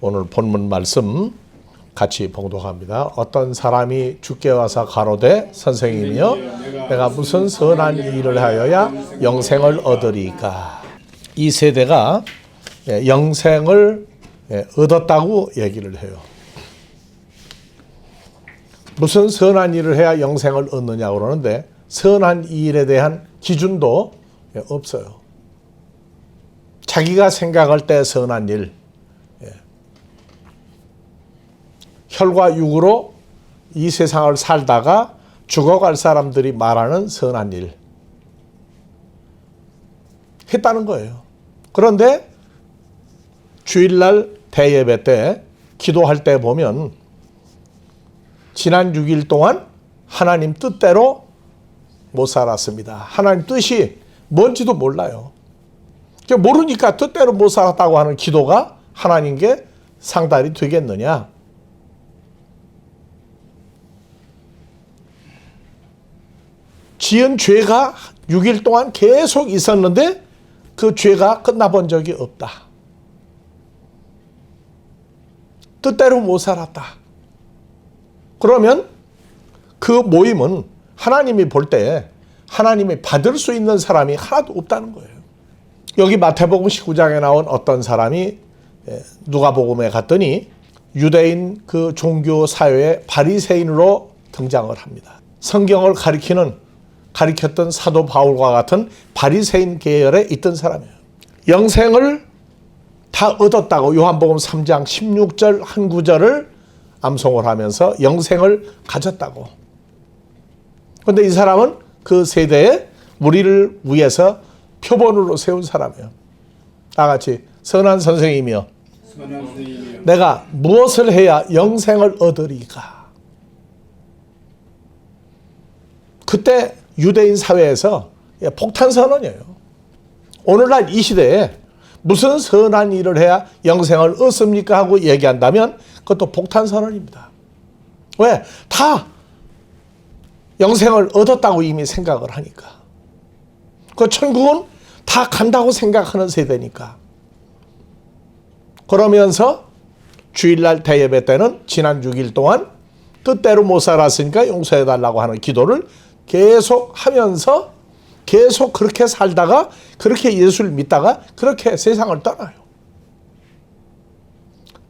오늘 본문 말씀 같이 봉독합니다. 어떤 사람이 주께 와서 가로되 선생님이여 내가 무슨 선한 일을 하여야 영생을 얻으리까? 이 세대가 예, 영생을 예, 얻었다고 얘기를 해요. 무슨 선한 일을 해야 영생을 얻느냐 그러는데 선한 일에 대한 기준도 예, 없어요. 자기가 생각할 때 선한 일, 예. 혈과 육으로 이 세상을 살다가 죽어갈 사람들이 말하는 선한 일 했다는 거예요. 그런데 주일날 대예배 때 기도할 때 보면 지난 6일 동안 하나님 뜻대로 못 살았습니다. 하나님 뜻이 뭔지도 몰라요. 모르니까 뜻대로 못 살았다고 하는 기도가 하나님께 상달이 되겠느냐? 지은 죄가 6일 동안 계속 있었는데 그 죄가 끝나본 적이 없다. 뜻대로 못 살았다. 그러면 그 모임은 하나님이 볼 때 하나님이 받을 수 있는 사람이 하나도 없다는 거예요. 여기 마태복음 19장에 나온 어떤 사람이 예, 누가복음에 갔더니 유대인 그 종교 사회의 바리새인으로 등장을 합니다. 성경을 가리키는 가리켰던 사도 바울과 같은 바리새인 계열에 있던 사람이에요. 영생을 다 얻었다고 요한복음 3장 16절 한 구절을 암송을 하면서 영생을 가졌다고. 그런데 이 사람은 그 세대에 우리를 위해서 표본으로 세운 사람이에요. 다 같이 선한 선생이며 내가 무엇을 해야 영생을 얻으리까? 그때 유대인 사회에서 폭탄 선언이에요. 오늘날 이 시대에 무슨 선한 일을 해야 영생을 얻습니까? 하고 얘기한다면 그것도 폭탄 선언입니다. 왜? 다 영생을 얻었다고 이미 생각을 하니까. 그 천국은 다 간다고 생각하는 세대니까. 그러면서 주일날 대예배 때는 지난 6일 동안 뜻대로 못 살았으니까 용서해 달라고 하는 기도를 계속 하면서 계속 그렇게 살다가 그렇게 예수를 믿다가 그렇게 세상을 떠나요.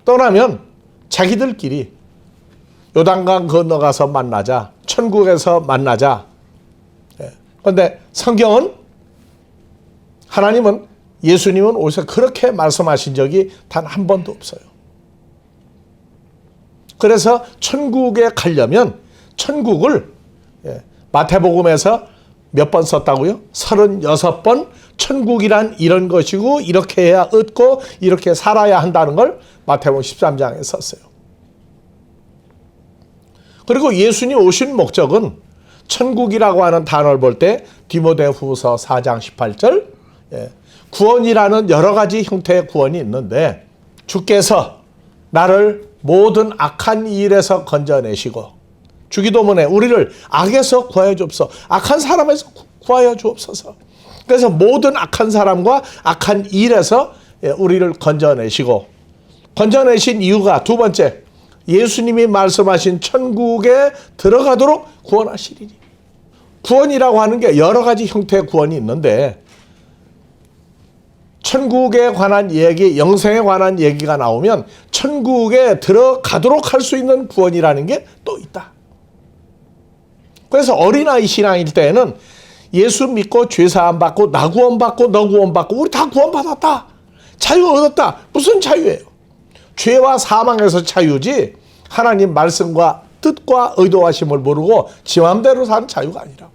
떠나면 자기들끼리 요단강 건너가서 만나자. 천국에서 만나자. 그런데 성경은 하나님은 예수님은 오셔서 그렇게 말씀하신 적이 단 한 번도 없어요. 그래서 천국에 가려면 천국을 예, 마태복음에서 몇 번 썼다고요? 36번 천국이란 이런 것이고 이렇게 해야 얻고 이렇게 살아야 한다는 걸 마태복음 13장에 썼어요. 그리고 예수님 오신 목적은 천국이라고 하는 단어를 볼 때 디모데후서 4장 18절 예, 구원이라는 여러 가지 형태의 구원이 있는데 주께서 나를 모든 악한 일에서 건져내시고 주기도문에 우리를 악에서 구하여 주옵소서 악한 사람에서 구하여 주옵소서. 그래서 모든 악한 사람과 악한 일에서 예, 우리를 건져내시고 건져내신 이유가 두 번째 예수님이 말씀하신 천국에 들어가도록 구원하시리니. 구원이라고 하는 게 여러 가지 형태의 구원이 있는데 천국에 관한 얘기, 영생에 관한 얘기가 나오면 천국에 들어가도록 할 수 있는 구원이라는 게 또 있다. 그래서 어린아이 신앙일 때는 예수 믿고 죄사함 받고 나 구원 받고 너 구원 받고 우리 다 구원 받았다. 자유 얻었다. 무슨 자유예요? 죄와 사망에서 자유지 하나님 말씀과 뜻과 의도하심을 모르고 지 맘대로 사는 자유가 아니라.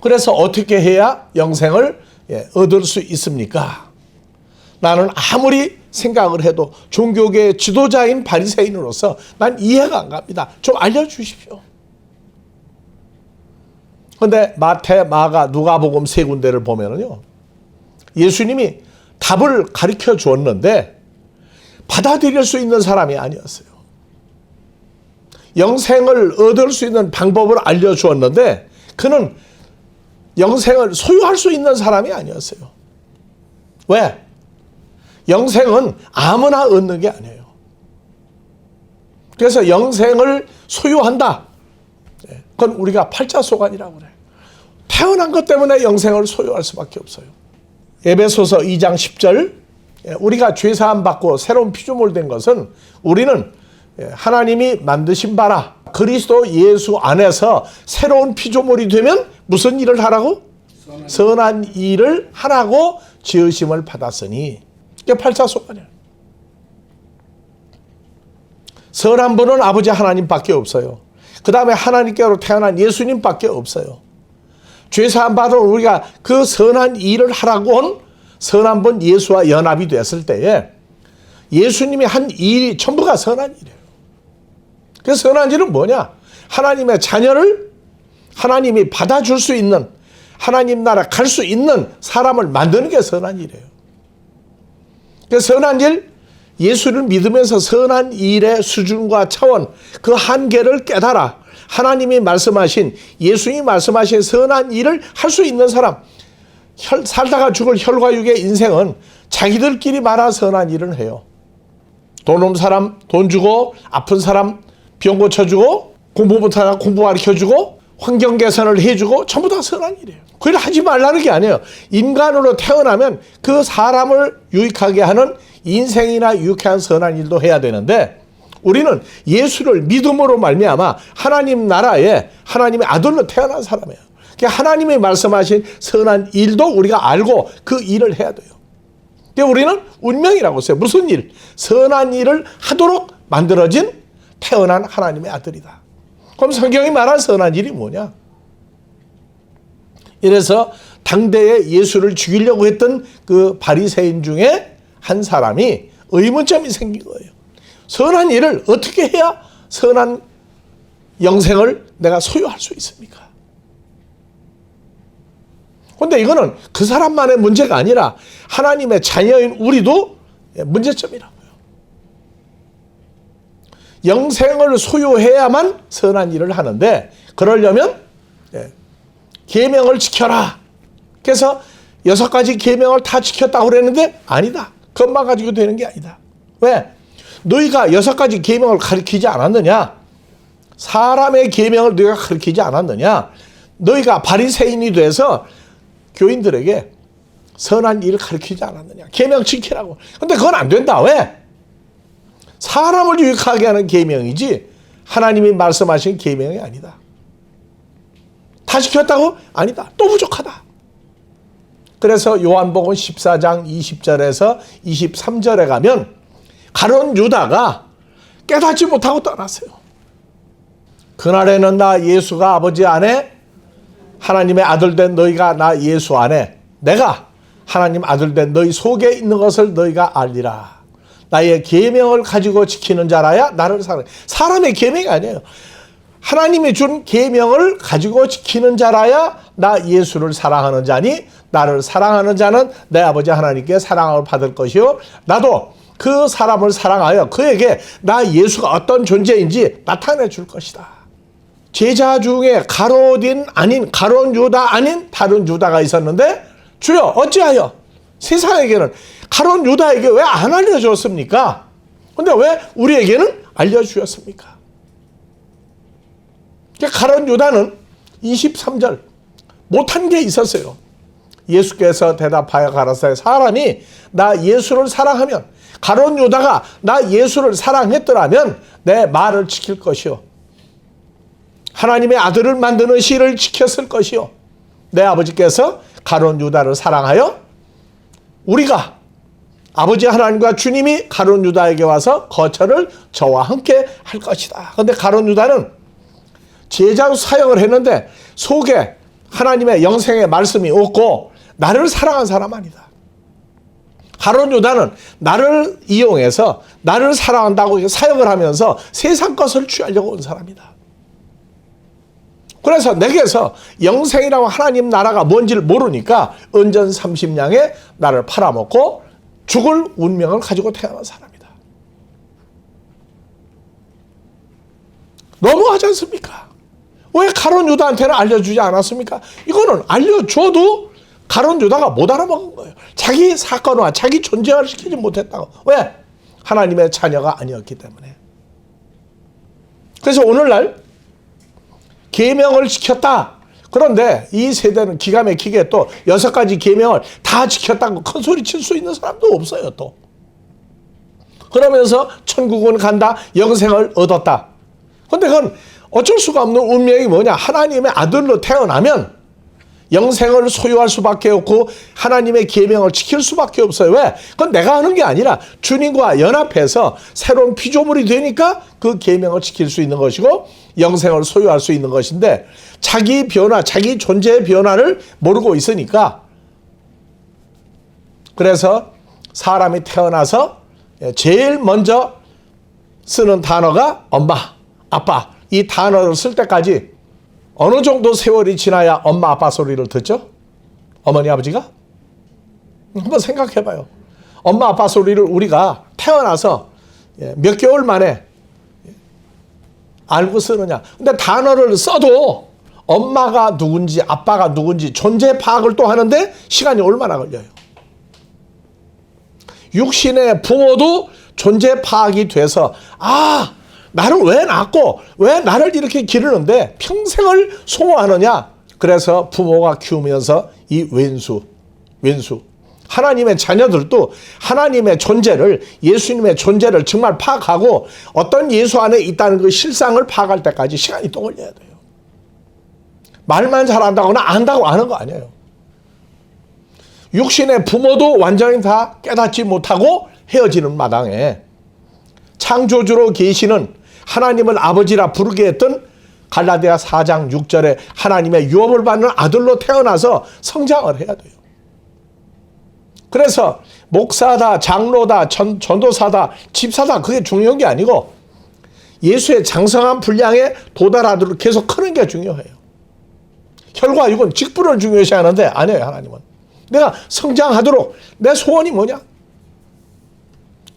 그래서 어떻게 해야 영생을 예, 얻을 수 있습니까? 나는 아무리 생각을 해도 종교계 지도자인 바리새인으로서 난 이해가 안 갑니다. 좀 알려주십시오. 근데 마태, 마가, 누가복음 세 군데를 보면은요. 예수님이 답을 가르쳐 주었는데 받아들일 수 있는 사람이 아니었어요. 영생을 얻을 수 있는 방법을 알려 주었는데 그는 영생을 소유할 수 있는 사람이 아니었어요. 왜? 영생은 아무나 얻는 게 아니에요. 그래서 영생을 소유한다. 예, 그건 우리가 팔자소관이라고 그래요. 태어난 것 때문에 영생을 소유할 수밖에 없어요. 에베소서 2장 10절 예, 우리가 죄사함 받고 새로운 피조물 된 것은 우리는 예, 하나님이 만드신 바라 그리스도 예수 안에서 새로운 피조물이 되면 무슨 일을 하라고? 선한 일을 하라고 지으심을 받았으니 이게 팔자소관이에요. 선한 분은 아버지 하나님밖에 없어요. 그 다음에 하나님께로 태어난 예수님밖에 없어요. 죄사함 받은 우리가 그 선한 일을 하라고 온 선한 분 예수와 연합이 됐을 때에 예수님이 한 일이 전부가 선한 일이에요. 그 선한 일은 뭐냐? 하나님의 자녀를 하나님이 받아줄 수 있는 하나님 나라 갈 수 있는 사람을 만드는 게 선한 일이에요. 그 선한 일, 예수를 믿으면서 선한 일의 수준과 차원, 그 한계를 깨달아 하나님이 말씀하신 예수님이 말씀하신 선한 일을 할 수 있는 사람, 혈, 살다가 죽을 혈과육의 인생은 자기들끼리 말한 선한 일을 해요. 돈 없는 사람 돈 주고 아픈 사람 병 고쳐주고 공부 못하는 사람 공부 가르쳐주고 환경 개선을 해주고 전부 다 선한 일이에요. 그걸 하지 말라는 게 아니에요. 인간으로 태어나면 그 사람을 유익하게 하는 인생이나 유익한 선한 일도 해야 되는데 우리는 예수를 믿음으로 말미암아 하나님 나라에 하나님의 아들로 태어난 사람이에요. 그러니까 하나님이 말씀하신 선한 일도 우리가 알고 그 일을 해야 돼요. 근데 우리는 운명이라고 써요. 무슨 일? 선한 일을 하도록 만들어진 태어난 하나님의 아들이다. 그럼 성경이 말한 선한 일이 뭐냐? 이래서 당대에 예수를 죽이려고 했던 그 바리새인 중에 한 사람이 의문점이 생긴 거예요. 선한 일을 어떻게 해야 선한 영생을 내가 소유할 수 있습니까? 근데 이거는 그 사람만의 문제가 아니라 하나님의 자녀인 우리도 문제점이라고요. 영생을 소유해야만 선한 일을 하는데 그러려면 예, 계명을 지켜라. 그래서 여섯 가지 계명을 다 지켰다고 그랬는데 아니다. 그것만 가지고 되는 게 아니다. 왜? 너희가 여섯 가지 계명을 가르치지 않았느냐? 사람의 계명을 너희가 가르치지 않았느냐? 너희가 바리새인이 돼서 교인들에게 선한 일을 가르치지 않았느냐? 계명 지키라고. 근데 그건 안 된다. 왜? 사람을 유익하게 하는 계명이지 하나님이 말씀하신 계명이 아니다. 다 지켰다고? 아니다. 또 부족하다. 그래서 요한복음 14장 20절에서 23절에 가면 가론 유다가 깨닫지 못하고 떠났어요. 그날에는 나 예수가 아버지 안에 하나님의 아들 된 너희가 나 예수 안에 내가 하나님 아들 된 너희 속에 있는 것을 너희가 알리라. 나의 계명을 가지고 지키는 자라야 나를 사랑. 사람의 계명이 아니에요. 하나님이 준 계명을 가지고 지키는 자라야 나 예수를 사랑하는 자니 나를 사랑하는 자는 내 아버지 하나님께 사랑을 받을 것이요 나도 그 사람을 사랑하여 그에게 나 예수가 어떤 존재인지 나타내 줄 것이다. 제자 중에 가롯인 아닌 가론 유다 아닌 다른 유다가 있었는데 주여 어찌하여 세상에게는 가론 유다에게 왜 안 알려줬습니까? 근데 왜 우리에게는 알려주었습니까? 가론 유다는 23절 못한 게 있었어요. 예수께서 대답하여 가라사대 사람이 나 예수를 사랑하면 가론 유다가 나 예수를 사랑했더라면 내 말을 지킬 것이요. 하나님의 아들을 만드는 시를 지켰을 것이요. 내 아버지께서 가론 유다를 사랑하여 우리가 아버지 하나님과 주님이 가론 유다에게 와서 거처를 저와 함께 할 것이다. 그런데 가론 유다는 제자 사역을 했는데 속에 하나님의 영생의 말씀이 없고 나를 사랑한 사람 아니다. 가론 유다는 나를 이용해서 나를 사랑한다고 사역을 하면서 세상 것을 취하려고 온 사람이다. 그래서 내게서 영생이라고 하나님 나라가 뭔지를 모르니까 은전 30냥에 나를 팔아먹고 죽을 운명을 가지고 태어난 사람이다. 너무하지 않습니까? 왜 가론 유다한테는 알려주지 않았습니까? 이거는 알려줘도 가론 유다가 못 알아먹은 거예요. 자기 사건화, 자기 존재화를 시키지 못했다고. 왜? 하나님의 자녀가 아니었기 때문에. 그래서 오늘날 계명을 지켰다. 그런데 이 세대는 기가 막히게 또 여섯 가지 계명을 다 지켰다고 큰 소리 칠 수 있는 사람도 없어요, 또. 그러면서 천국은 간다, 영생을 얻었다. 근데 그건 어쩔 수가 없는 운명이 뭐냐? 하나님의 아들로 태어나면 영생을 소유할 수밖에 없고 하나님의 계명을 지킬 수밖에 없어요. 왜? 그건 내가 하는 게 아니라 주님과 연합해서 새로운 피조물이 되니까 그 계명을 지킬 수 있는 것이고 영생을 소유할 수 있는 것인데 자기 변화, 자기 존재의 변화를 모르고 있으니까 그래서 사람이 태어나서 제일 먼저 쓰는 단어가 엄마, 아빠 이 단어를 쓸 때까지 어느 정도 세월이 지나야 엄마 아빠 소리를 듣죠? 어머니 아버지가? 한번 생각해 봐요. 엄마 아빠 소리를 우리가 태어나서 예, 몇 개월 만에 알고 쓰느냐. 근데 단어를 써도 엄마가 누군지 아빠가 누군지 존재 파악을 또 하는데 시간이 얼마나 걸려요. 육신의 부모도 존재 파악이 돼서 아 나를 왜 낳고 왜 나를 이렇게 기르는데 평생을 소모하느냐? 그래서 부모가 키우면서 이 왼수, 왼수. 하나님의 자녀들도 하나님의 존재를 예수님의 존재를 정말 파악하고 어떤 예수 안에 있다는 그 실상을 파악할 때까지 시간이 또 걸려야 돼요. 말만 잘한다거나 안다고 하는 거 아니에요. 육신의 부모도 완전히 다 깨닫지 못하고 헤어지는 마당에 창조주로 계시는 하나님을 아버지라 부르게 했던 갈라디아 4장 6절에 하나님의 유업을 받는 아들로 태어나서 성장을 해야 돼요. 그래서 목사다, 장로다, 전, 전도사다, 집사다 그게 중요한 게 아니고 예수의 장성한 분량에 도달하도록 계속 크는 게 중요해요. 혈과 육은 직분을 중요시 하는데 아니에요, 하나님은. 내가 성장하도록 내 소원이 뭐냐?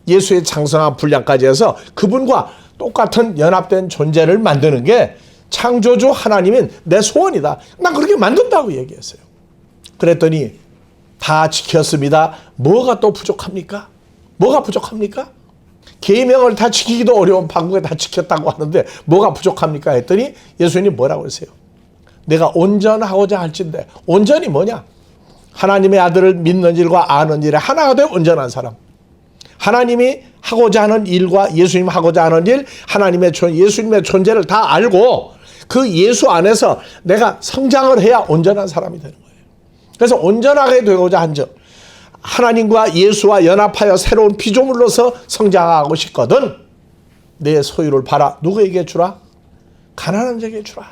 예수의 장성한 분량까지 해서 그분과 똑같은 연합된 존재를 만드는 게 창조주 하나님인 내 소원이다. 난 그렇게 만든다고 얘기했어요. 그랬더니 다 지켰습니다. 뭐가 또 부족합니까? 뭐가 부족합니까? 계명을 다 지키기도 어려운 방국에 다 지켰다고 하는데 뭐가 부족합니까? 했더니 예수님 뭐라고 그러세요? 내가 온전하고자 할진데 온전이 뭐냐? 하나님의 아들을 믿는 일과 아는 일에 하나가 돼 온전한 사람. 하나님이 하고자 하는 일과 예수님 하고자 하는 일, 하나님의 존, 예수님의 존재를 다 알고 그 예수 안에서 내가 성장을 해야 온전한 사람이 되는. 그래서 온전하게 되고자 한 점. 하나님과 예수와 연합하여 새로운 피조물로서 성장하고 싶거든. 내 소유를 팔아 누구에게 주라? 가난한 자에게 주라.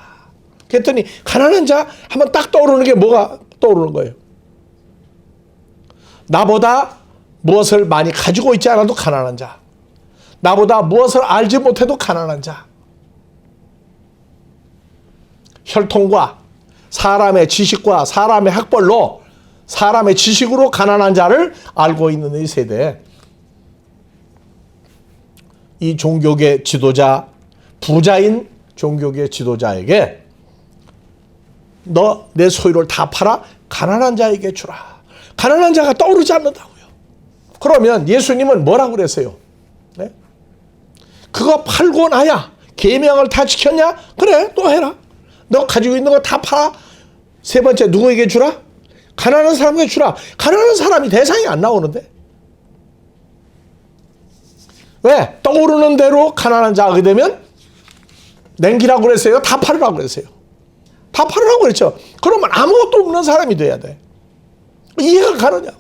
그랬더니 가난한 자 하면 딱 떠오르는 게 뭐가 떠오르는 거예요? 나보다 무엇을 많이 가지고 있지 않아도 가난한 자. 나보다 무엇을 알지 못해도 가난한 자. 혈통과 사람의 지식과 사람의 학벌로 사람의 지식으로 가난한 자를 알고 있는 이 세대. 이 종교계 지도자, 부자인 종교계 지도자에게 너 내 소유를 다 팔아 가난한 자에게 주라. 가난한 자가 떠오르지 않는다고요. 그러면 예수님은 뭐라고 그랬어요? 네? 그거 팔고 나야 계명을 다 지켰냐? 그래 또 해라. 너 가지고 있는 거 다 팔아. 세 번째 누구에게 주라? 가난한 사람에게 주라. 가난한 사람이 대상이 안 나오는데. 왜? 떠오르는 대로 가난한 자가 되면 냉기라고 그랬어요? 다 팔으라고 그랬어요. 다 팔으라고 그랬죠. 그러면 아무것도 없는 사람이 돼야 돼. 이해가 가느냐고.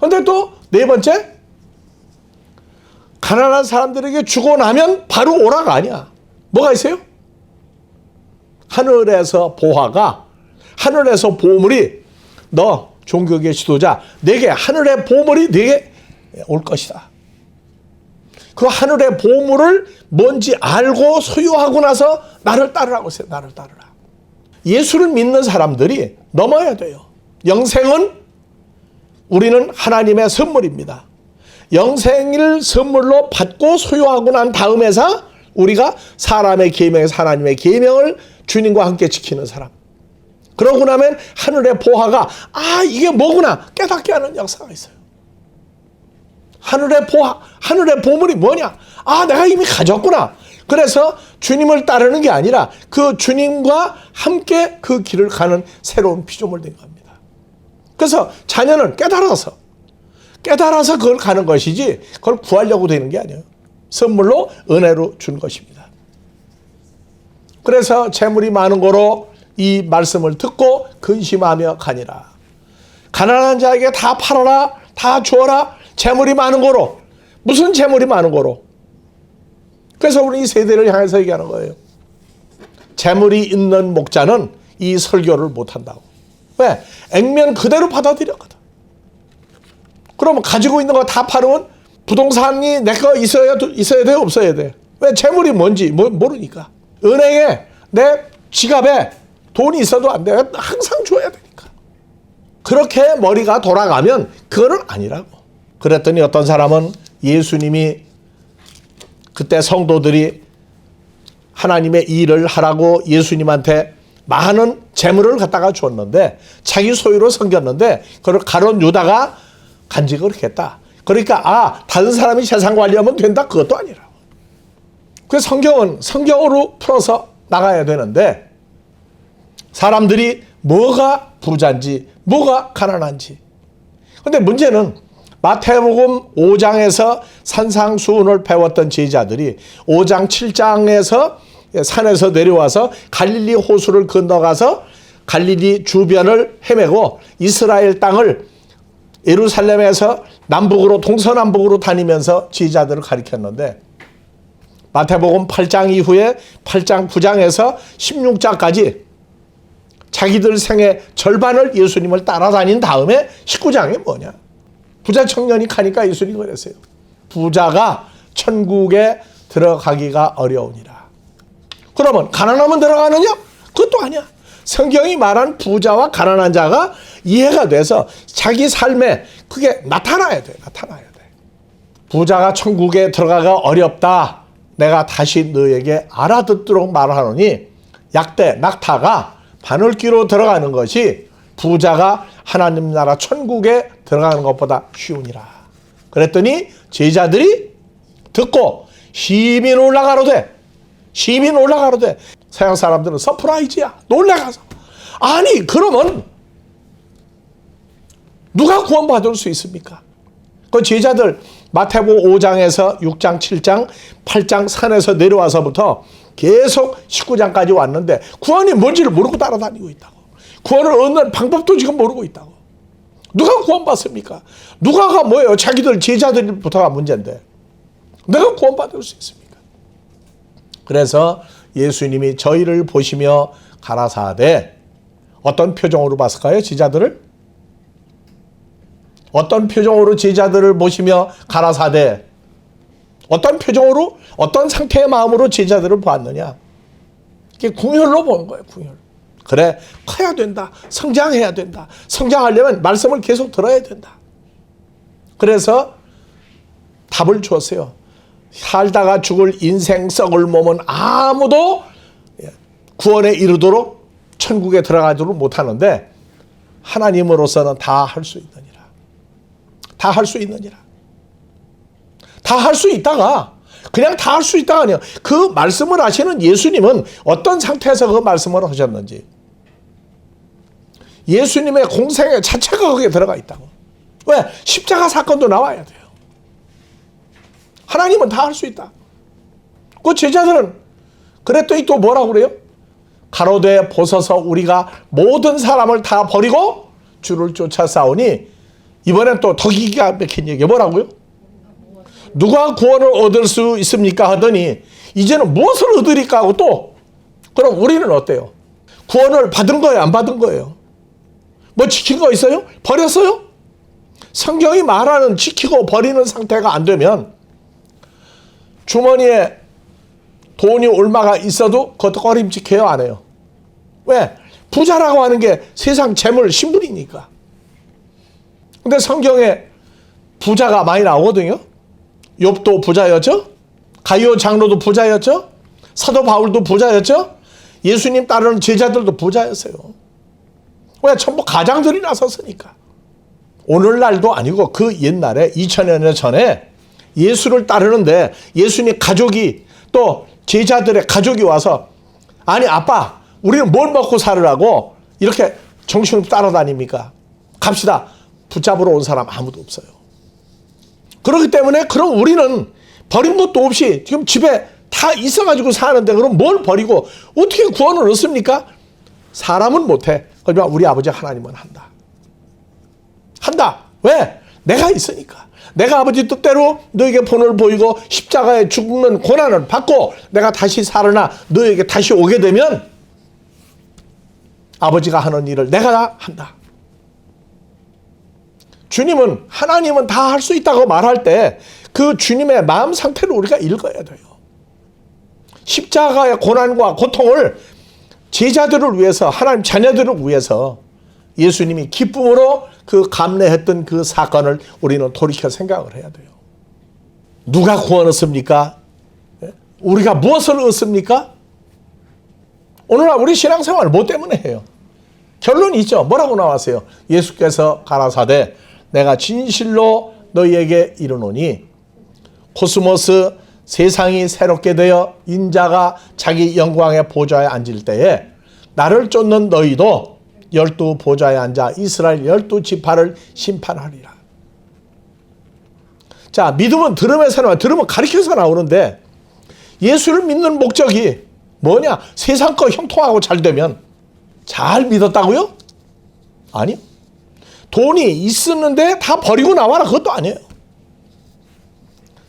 근데 또 네 번째, 가난한 사람들에게 주고 나면 바로 오라가 아니야. 뭐가 있어요? 하늘에서 보화가, 하늘에서 보물이 너 종교계 지도자, 내게 하늘의 보물이 내게 올 것이다. 그 하늘의 보물을 뭔지 알고 소유하고 나서 나를 따르라고 했어요. 나를 따르라. 예수를 믿는 사람들이 넘어야 돼요. 영생은 우리는 하나님의 선물입니다. 영생을 선물로 받고 소유하고 난 다음에서 우리가 사람의 계명에서 하나님의 계명을 주님과 함께 지키는 사람. 그러고 나면 하늘의 보화가 아 이게 뭐구나 깨닫게 하는 역사가 있어요. 하늘의 보화, 하늘의 보물이 뭐냐? 아 내가 이미 가졌구나. 그래서 주님을 따르는 게 아니라 그 주님과 함께 그 길을 가는 새로운 피조물 된 겁니다. 그래서 자녀는 깨달아서 깨달아서 그걸 가는 것이지 그걸 구하려고 되는 게 아니에요. 선물로 은혜로 준 것입니다. 그래서 재물이 많은 거로 이 말씀을 듣고 근심하며 가니라. 가난한 자에게 다 팔아라, 다 주어라. 재물이 많은 거로 무슨 재물이 많은 거로. 그래서 우리 이 세대를 향해서 얘기하는 거예요. 재물이 있는 목자는 이 설교를 못 한다고. 왜? 액면 그대로 받아들였거든. 그러면 가지고 있는 거 다 팔으면 부동산이 내 거 있어야 있어야 돼 없어야 돼. 왜 재물이 뭔지 모, 모르니까. 은행에 내 지갑에 돈이 있어도 안 돼. 항상 줘야 되니까. 그렇게 머리가 돌아가면 그거는 아니라고. 그랬더니 어떤 사람은 예수님이 그때 성도들이 하나님의 일을 하라고 예수님한테 많은 재물을 갖다가 줬는데 자기 소유로 섬겼는데 그걸 가론 유다가 간직을 했다. 그러니까 아 다른 사람이 재산 관리하면 된다 그것도 아니라고. 그 성경은 성경으로 풀어서 나가야 되는데 사람들이 뭐가 부자인지 뭐가 가난한지. 근데 문제는 마태복음 5장에서 산상수훈을 배웠던 제자들이 5장 7장에서 산에서 내려와서 갈릴리 호수를 건너가서 갈릴리 주변을 헤매고 이스라엘 땅을 예루살렘에서 남북으로 동서남북으로 다니면서 제자들을 가리켰는데 마태복음 8장 이후에 8장 9장에서 16장까지 자기들 생의 절반을 예수님을 따라다닌 다음에 19장이 뭐냐? 부자 청년이 가니까 예수님이 그랬어요. 부자가 천국에 들어가기가 어려우니라. 그러면 가난하면 들어가느냐? 그것도 아니야. 성경이 말한 부자와 가난한 자가 이해가 돼서 자기 삶에 그게 나타나야 돼. 나타나야 돼. 부자가 천국에 들어가가 어렵다. 내가 다시 너에게 알아듣도록 말하노니 약대 낙타가 바늘귀로 들어가는 것이 부자가 하나님 나라 천국에 들어가는 것보다 쉬우니라. 그랬더니 제자들이 듣고 시민 올라가로되 시민 올라가로되 서양 사람들은 서프라이즈야 놀래가서 아니 그러면 누가 구원받을 수 있습니까? 그 제자들 마태복음 5장에서 6장, 7장, 8장 산에서 내려와서부터 계속 19장까지 왔는데 구원이 뭔지를 모르고 따라다니고 있다고. 구원을 얻는 방법도 지금 모르고 있다고. 누가 구원받습니까? 누가가 뭐예요? 자기들 제자들부터가 문제인데. 내가 구원받을 수 있습니까? 그래서 예수님이 저희를 보시며 가라사대 어떤 표정으로 봤을까요? 제자들을? 어떤 표정으로 제자들을 보시며 가라사대 어떤 표정으로 어떤 상태의 마음으로 제자들을 보았느냐? 이게 궁혈로 보는 거예요. 궁혈. 그래 커야 된다. 성장해야 된다. 성장하려면 말씀을 계속 들어야 된다. 그래서 답을 주었어요. 살다가 죽을 인생 썩을 몸은 아무도 구원에 이르도록 천국에 들어가도록 못하는데 하나님으로서는 다 할 수 있느니라. 다 할 수 있느니라. 다 할 수 있다가 그냥 다 할 수 있다가 아니요. 그 말씀을 하시는 예수님은 어떤 상태에서 그 말씀을 하셨는지 예수님의 공생애 자체가 거기에 들어가 있다고. 왜? 십자가 사건도 나와야 돼요. 하나님은 다 할 수 있다. 그 제자들은 그랬더니 또 뭐라고 그래요? 가로되 보소서 우리가 모든 사람을 다 버리고 주를 쫓아 싸우니 이번엔 또 더 기가 막힌 얘기 뭐라고요? 누가 구원을 얻을 수 있습니까? 하더니 이제는 무엇을 얻으리까 하고 또 그럼 우리는 어때요? 구원을 받은 거예요? 안 받은 거예요? 뭐 지킨 거 있어요? 버렸어요? 성경이 말하는 지키고 버리는 상태가 안 되면 주머니에 돈이 얼마가 있어도 그것도 꺼림직해요? 안 해요? 왜? 부자라고 하는 게 세상 재물 신분이니까. 근데 성경에 부자가 많이 나오거든요. 욥도 부자였죠? 가이오 장로도 부자였죠? 사도 바울도 부자였죠? 예수님 따르는 제자들도 부자였어요. 왜 전부 가장들이 나섰으니까. 오늘날도 아니고 그 옛날에 2000여 년 전에 예수를 따르는데 예수님 가족이 또 제자들의 가족이 와서 아니 아빠 우리는 뭘 먹고 살으라고 이렇게 정신없이 따라다닙니까? 갑시다. 붙잡으러 온 사람 아무도 없어요. 그렇기 때문에 그럼 우리는 버린 것도 없이 지금 집에 다 있어가지고 사는데 그럼 뭘 버리고 어떻게 구원을 얻습니까? 사람은 못해. 그러지만 우리 아버지 하나님은 한다. 한다. 왜? 내가 있으니까. 내가 아버지 뜻대로 너에게 본을 보이고 십자가에 죽는 고난을 받고 내가 다시 살아나 너에게 다시 오게 되면 아버지가 하는 일을 내가 한다. 주님은 하나님은 다 할 수 있다고 말할 때 그 주님의 마음 상태를 우리가 읽어야 돼요. 십자가의 고난과 고통을 제자들을 위해서 하나님 자녀들을 위해서 예수님이 기쁨으로 그 감내했던 그 사건을 우리는 돌이켜 생각을 해야 돼요. 누가 구원 얻습니까? 예? 우리가 무엇을 얻습니까? 오늘날 우리 신앙생활 뭐 때문에 해요? 결론이 있죠. 뭐라고 나왔어요? 예수께서 가라사대 내가 진실로 너희에게 이르노니 코스모스 세상이 새롭게 되어 인자가 자기 영광의 보좌에 앉을 때에 나를 쫓는 너희도 열두 보좌에 앉아 이스라엘 열두 지파를 심판하리라. 자, 믿음은 들음에서 나와 들음은 가르쳐서 나오는데 예수를 믿는 목적이 뭐냐? 세상 거 형통하고 잘 되면 잘 믿었다고요? 아니요. 돈이 있었는데 다 버리고 나와라 그것도 아니에요.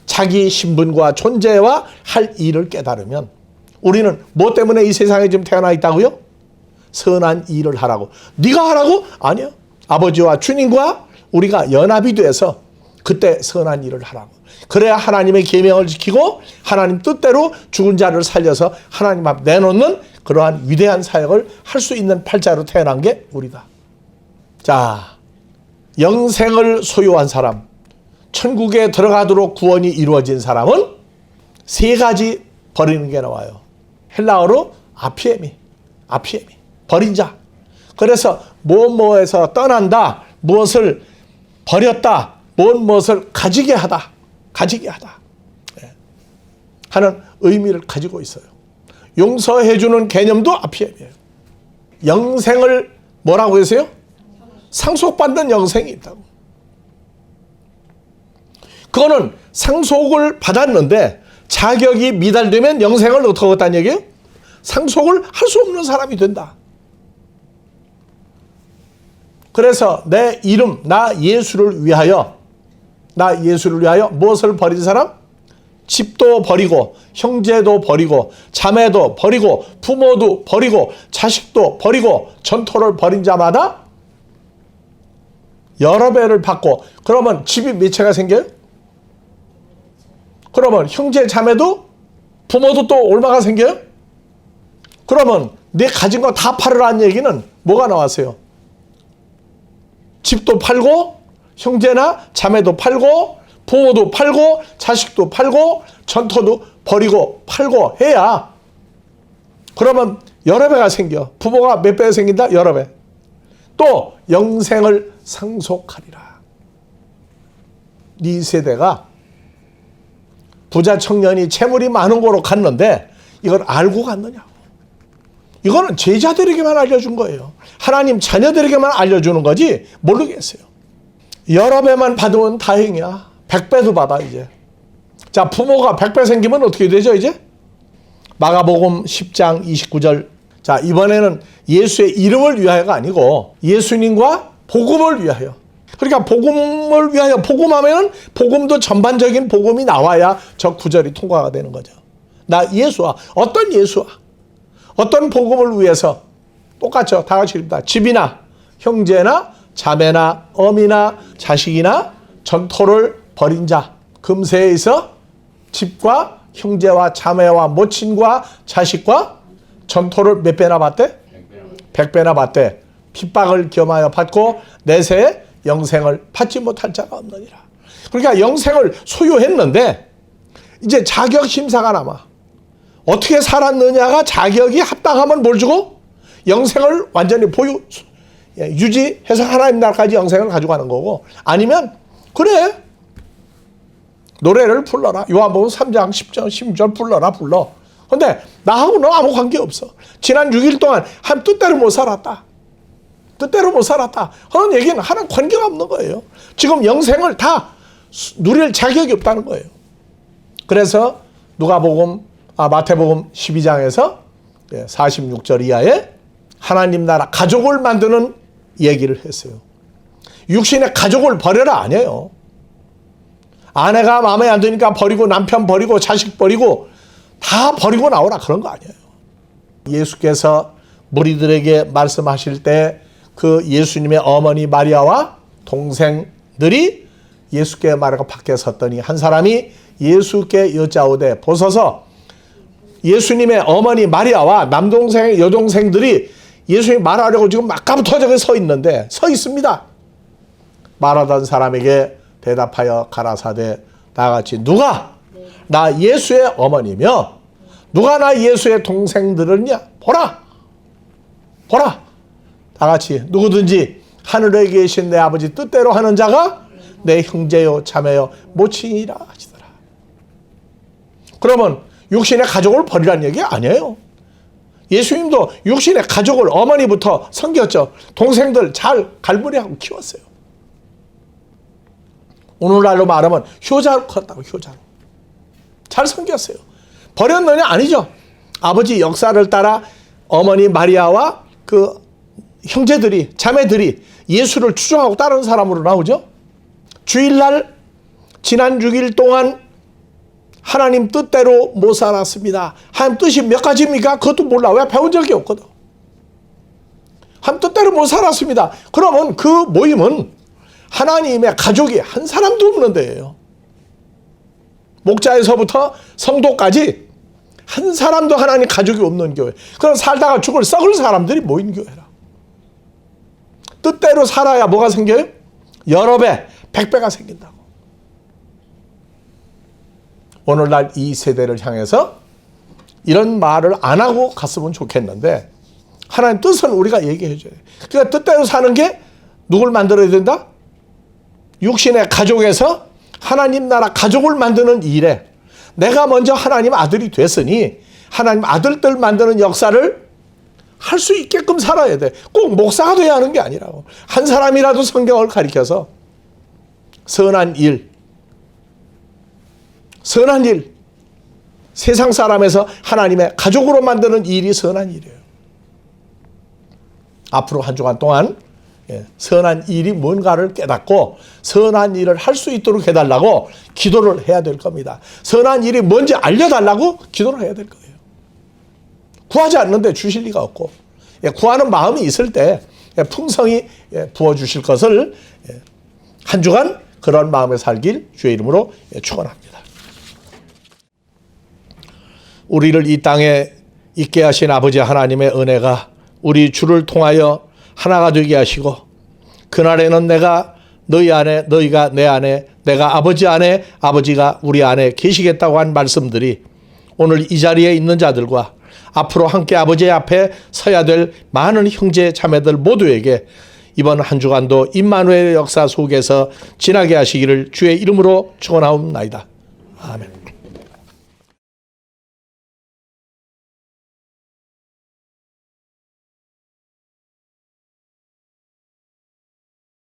자기 신분과 존재와 할 일을 깨달으면 우리는 뭐 때문에 이 세상에 지금 태어나 있다고요? 선한 일을 하라고. 네가 하라고? 아니요. 아버지와 주님과 우리가 연합이 돼서 그때 선한 일을 하라고. 그래야 하나님의 계명을 지키고 하나님 뜻대로 죽은 자를 살려서 하나님 앞 내놓는 그러한 위대한 사역을 할 수 있는 팔자로 태어난 게 우리다. 자, 영생을 소유한 사람, 천국에 들어가도록 구원이 이루어진 사람은 세 가지 버리는 게 나와요. 헬라어로 아피에미, 아피에미, 버린 자. 그래서 무엇 무엇에서 떠난다, 무엇을 버렸다, 무엇 무엇을 가지게 하다, 가지게 하다. 예. 하는 의미를 가지고 있어요. 용서해주는 개념도 아피엠이에요. 영생을 뭐라고 했어요? 상속받는 영생이 있다고. 그거는 상속을 받았는데 자격이 미달되면 영생을 어떻게 얻었다는 얘기예요? 상속을 할 수 없는 사람이 된다. 그래서 내 이름, 나 예수를 위하여, 나 예수를 위하여 무엇을 버린 사람? 집도 버리고, 형제도 버리고, 자매도 버리고, 부모도 버리고, 자식도 버리고, 전토를 버린 자마다 여러 배를 받고, 그러면 집이 몇 채가 생겨요? 그러면 형제 자매도 부모도 또 얼마가 생겨요? 그러면 내 가진 거 다 팔으라는 얘기는 뭐가 나왔어요? 집도 팔고 형제나 자매도 팔고 부모도 팔고 자식도 팔고 전토도 버리고 팔고 해야 그러면 여러 배가 생겨. 부모가 몇 배가 생긴다? 여러 배. 또 영생을 상속하리라. 네 세대가 부자 청년이 재물이 많은 곳으로 갔는데 이걸 알고 갔느냐고. 이거는 제자들에게만 알려준 거예요. 하나님 자녀들에게만 알려주는 거지 모르겠어요. 여러 배만 받으면 다행이야. 백 배도 받아 이제. 자 부모가 백배 생기면 어떻게 되죠 이제? 마가복음 10장 29절. 자 이번에는 예수의 이름을 위하여가 아니고 예수님과 복음을 위하여. 그러니까 복음을 위하여 복음하면은 복음도 전반적인 복음이 나와야 저 구절이 통과가 되는 거죠. 나 예수와 어떤 예수와 어떤 복음을 위해서 똑같죠. 다 같이 읽다. 집이나 형제나 자매나 어미나 자식이나 전토를 벌인 자. 금세에서 집과 형제와 자매와 모친과 자식과 전토를 몇 배나 받대? 백 배나 받대. 핍박을 겸하여 받고 내세 영생을 받지 못할 자가 없느니라. 그러니까 영생을 소유했는데 이제 자격 심사가 남아. 어떻게 살았느냐가 자격이 합당하면 뭘 주고 영생을 완전히 보유 예, 유지해서 하나님 나라까지 영생을 가져가는 거고 아니면 그래 노래를 불러라 요한복음 3장 10절 16절 불러라 불러 근데 나하고는 아무 관계 없어. 지난 6일 동안 한 뜻대로 못 살았다. 뜻대로 못 살았다. 하는 얘기는 하나님 관계가 없는 거예요. 지금 영생을 다 누릴 자격이 없다는 거예요. 그래서 누가복음 아 마태복음 12장에서 46절 이하에 하나님 나라 가족을 만드는 얘기를 했어요. 육신의 가족을 버려라 아니에요. 아내가 마음에 안 드니까 버리고 남편 버리고 자식 버리고 다 버리고 나오라 그런 거 아니에요. 예수께서 무리들에게 말씀하실 때 그 예수님의 어머니 마리아와 동생들이 예수께 말하고 밖에 섰더니 한 사람이 예수께 여짜오되 보소서 예수님의 어머니 마리아와 남동생 여동생들이 예수님 말하려고 지금 아까부터 저기 서 있는데 서 있습니다. 말하던 사람에게 대답하여 가라사대 나같이 누가 나 예수의 어머니며 누가 나 예수의 동생들은냐 보라 보라 다 같이 누구든지 하늘에 계신 내 아버지 뜻대로 하는 자가 내 형제요 자매요 모친이라 하시더라. 그러면 육신의 가족을 버리라는 얘기 아니에요. 예수님도 육신의 가족을 어머니부터 섬겼죠. 동생들 잘 갈무리하고 키웠어요. 오늘날로 말하면 효자로 컸다고 효자로. 잘 섬겼어요. 버렸느냐? 아니죠. 아버지 역사를 따라 어머니 마리아와 그 형제들이 자매들이 예수를 추종하고 따르는 사람으로 나오죠. 주일날 지난 6일 동안 하나님 뜻대로 못 살았습니다. 하나님 뜻이 몇 가지입니까? 그것도 몰라. 왜 배운 적이 없거든. 하나님 뜻대로 못 살았습니다. 그러면 그 모임은 하나님의 가족이 한 사람도 없는 데예요. 목자에서부터 성도까지 한 사람도 하나님 가족이 없는 교회. 그럼 살다가 죽을 썩을 사람들이 모인 교회라. 뜻대로 살아야 뭐가 생겨요? 여러 배, 백 배가 생긴다고. 오늘날 이 세대를 향해서 이런 말을 안 하고 갔으면 좋겠는데 하나님 뜻은 우리가 얘기해 줘요. 그러니까 뜻대로 사는 게 누굴 만들어야 된다? 육신의 가족에서 하나님 나라 가족을 만드는 일에 내가 먼저 하나님 아들이 됐으니 하나님 아들들 만드는 역사를 할 수 있게끔 살아야 돼. 꼭 목사가 돼야 하는 게 아니라고. 한 사람이라도 성경을 가리켜서 선한 일, 선한 일, 세상 사람에서 하나님의 가족으로 만드는 일이 선한 일이에요. 앞으로 한 주간 동안 예, 선한 일이 뭔가를 깨닫고 선한 일을 할 수 있도록 해달라고 기도를 해야 될 겁니다. 선한 일이 뭔지 알려달라고 기도를 해야 될 거예요. 구하지 않는데 주실 리가 없고 예, 구하는 마음이 있을 때 예, 풍성히 부어주실 것을 한 주간 그런 마음에 살길 주의 이름으로 축원합니다. 우리를 이 땅에 있게 하신 아버지 하나님의 은혜가 우리 주를 통하여 하나가 되게 하시고 그날에는 내가 너희 안에 너희가 내 안에 내가 아버지 안에 아버지가 우리 안에 계시겠다고 한 말씀들이 오늘 이 자리에 있는 자들과 앞으로 함께 아버지 앞에 서야 될 많은 형제 자매들 모두에게 이번 한 주간도 임마누엘의 역사 속에서 지나게 하시기를 주의 이름으로 축원하옵나이다. 아멘.